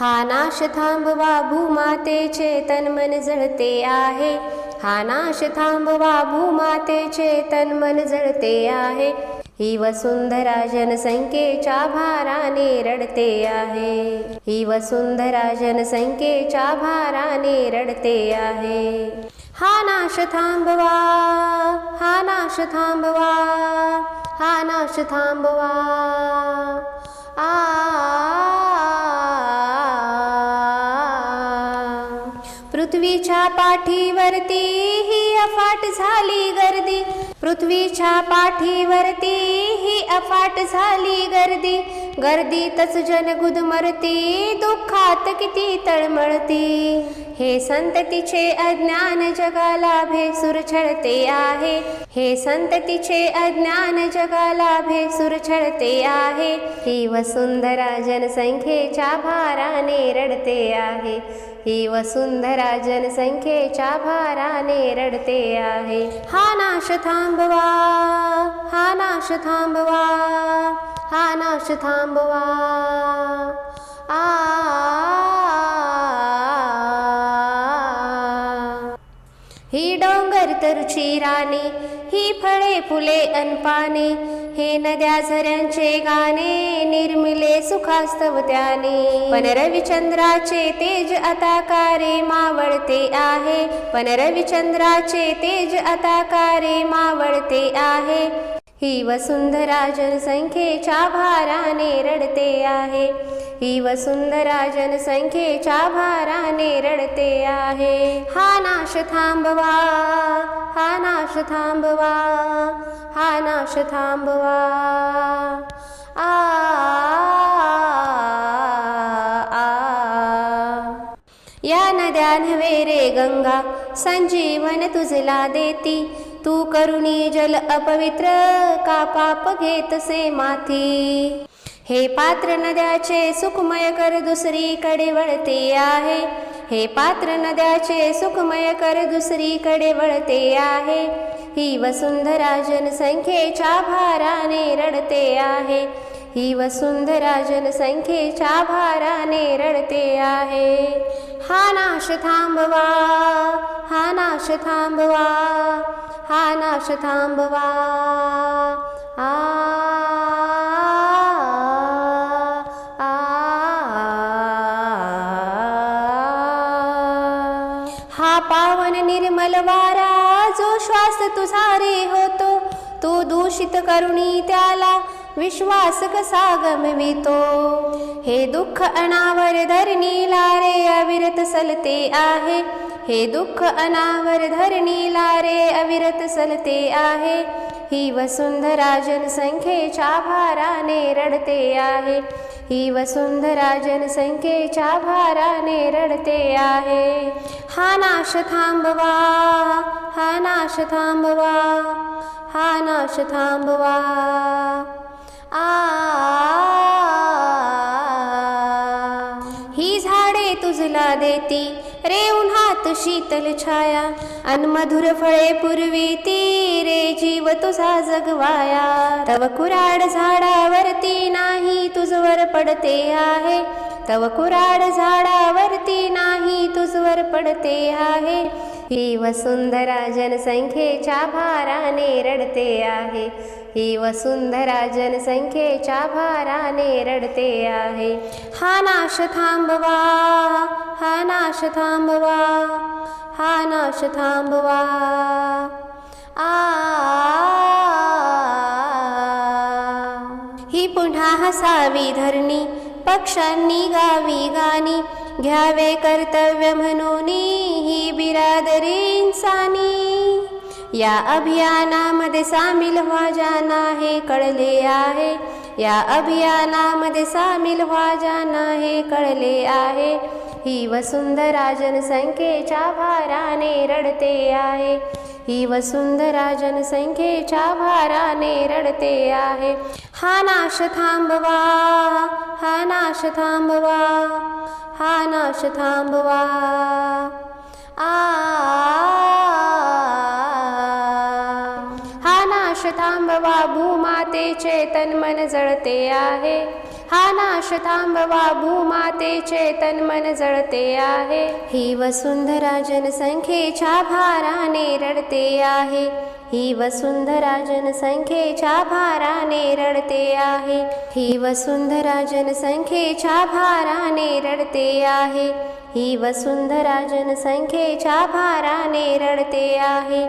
हा नाश थांबवा भूमातेचे तन मन जळते आहे. हा नाश थांबवा भूमातेचे तन मन जळते आहे. ही वसुंधरा जनसंख्येच्या भाराने रडते आहे. ही वसुंधरा जनसंख्येच्या भाराने रडते आहे. हा नाश थांबवा हा नाश थांबवा हा नाश थांबवा. आ. पृथ्वीच्या पाठीवरती ही अफाट झाली गर्दी. पृथ्वीच्या पाठीवरती ही अफाट झाली गर्दी. गर्दीतच जन गुदमरते दुःखात किती तळमळती. हे संततीचे अज्ञान जगाला भेसूर छळते आहे. हे संततीचे अज्ञान जगाला भेसूर छळते आहे. ही वसुंधरा जनसंख्येच्या भाराने रडते आहे. ही वसुंधरा जनसंख्येच्या भाराने रडते आहे. हा नाश थांबवा हा नाश थांबवा हा नाश थांबवा. आ तरुची ही फळे फुले अनपाने हे नद्या झऱ्यांचे गाणे निर्मिले सुखास्तव त्याने. पण रविचंद्राचे तेज आता कारे मावळते आहे. पण रविचंद्राचे तेज आता कारे मावळते आहे. ही वसुंधरा जनसंख्येच्या भाराने रडते आहे. ही वसुंधरा जनसंख्येच्या भाराने रडते आहे. हा नाश थांबवा हा नाश थांबवा हा नाश थांबवा. आ, आ, या नद्या नव्हे रे गंगा संजीवन तुझला देती. तू करुणी जल अपवित्र का पाप घेतसे माथी हे पात्र नद्याचे सुखमय कर दुसरीकडे वळते आहे. हे पात्र नद्याचे सुखमय कर दुसरीकडे वळते आहे. ही वसुंधरा जनसंख्येच्या भाराने रडते आहे. ही वसुंधरा जनसंख्येच्या भाराने रडते आहे. हा नाश थांबवा हा नाश थांबवा हा नाश थांबवा आ, आ, हा पावन निर्मल वारा जो श्वास तुझा रे होतो तो दूषित करुणी त्याला विश्वास कसा गमवितो हे दुःख अनावर धरणीला रे अविरत सलते आहे हे दुःख अनावर धरणीला रे अविरत सलते आहे ही वसुंधरा जनसंख्येच्या भाराने रडते आहे ही वसुंधरा जनसंख्येच्या भाराने रडते आहे हा नाश थांबवा हा नाश थांबवा हा नाश थांबवा आ. ही झाडे तुझला देती रे उन्हात शीतल छाया. अन मधुर फळे ती रे जीव तुझा जगवाया. तव कुराड झाडावरती नाही तुझवर पडते आहे. तव कुराड झाडावरती नाही तुझवर पडते आहे. ही वसुंधरा जनसंख्येच्या भाराने रडते आहे ही वसुंधरा जनसंख्येच्या भाराने रडते आहे हा नाश थांबवा हा नाश थांबवा हा नाश थांबवा आ ही पुन्हा हसावी धरणी पक्षांनी गावी गाणी घ्यावे कर्तव्य म्हणून ही बिरादरी इन्सानी या अभियानामध्ये सामील व्हा जाना हे कळले आहे. या अभियानामध्ये सामील व्हा जाना हे कळले आहे. ही वसुंधरा जनसंख्येच्या भाराने रडते आहे. ही वसुंधरा जनसंख्येच्या भाराने रडते आहे. हा नाश थांबवा हा नाश थांबवा. हा नाश थांबवा आ हा नाश थांबवा भूमातेचे तन मन जळते आहे हा नाश थांबवा भूमातेचे चेतन मन जळते आहे. ही वसुंधरा जनसंख्येच्या भाराने रडते आहे. ही वसुंधरा जनसंख्येच्या भाराने रडते आहे. ही वसुंधरा जनसंख्येच्या भाराने रडते आहे. ही वसुंधरा जनसंख्येच्या भाराने रडते आहे.